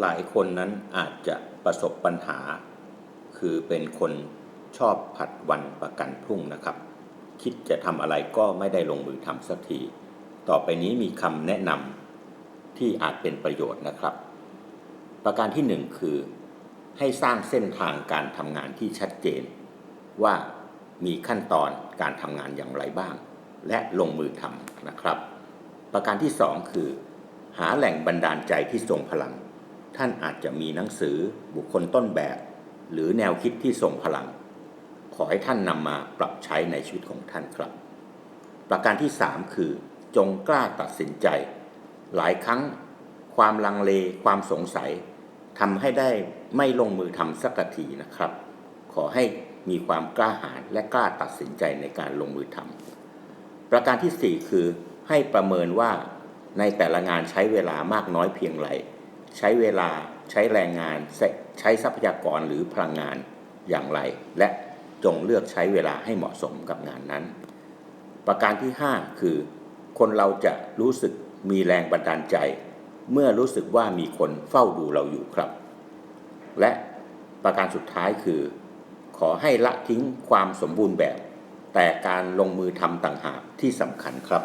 หลายคนนั้นอาจจะประสบปัญหา คือเป็นคนชอบผัดวันประกันพรุ่งนะครับ คิดจะทำอะไรก็ไม่ได้ลงมือทำสักที ต่อไปนี้มีคำแนะนำที่อาจเป็นประโยชน์นะครับ ประการที่หนึ่งคือ ให้สร้างเส้นทางการทำงานที่ชัดเจน ว่ามีขั้นตอนการทำงานอย่างไรบ้าง และลงมือทำนะครับ ประการที่สองคือ หาแหล่งบันดาลใจที่ทรงพลัง ท่านอาจจะมีหนังสือบุคคลต้นแบบ หรือแนวคิดที่ทรงพลัง ขอให้ท่านนำมาปรับใช้ในชีวิตของท่านครับ ประการที่ 3 คือ จงกล้าตัดสินใจ หลายครั้ง ความลังเล ความสงสัยทำให้ได้ไม่ลงมือทำสักทีนะครับ ขอให้มีความกล้าหาญและกล้าตัดสินใจในการลงมือทำประการทีสี่4 คือให้ประเมินว่าในแต่ละงานใช้เวลามากน้อยเพียงไร ใช้เวลาใช้แรงงานใช้ทรัพยากรหรือพลังงานอย่างไร และจงเลือกใช้เวลาให้เหมาะสมกับงานนั้น ประการที่ 5 คือ คนเราจะรู้สึกมีแรงบันดาลใจ เมื่อรู้สึกว่ามีคนเฝ้าดูเราอยู่ครับ และประการสุดท้ายคือ ขอให้ละทิ้งความสมบูรณ์แบบ แต่การลงมือทำต่างหากที่สำคัญครับ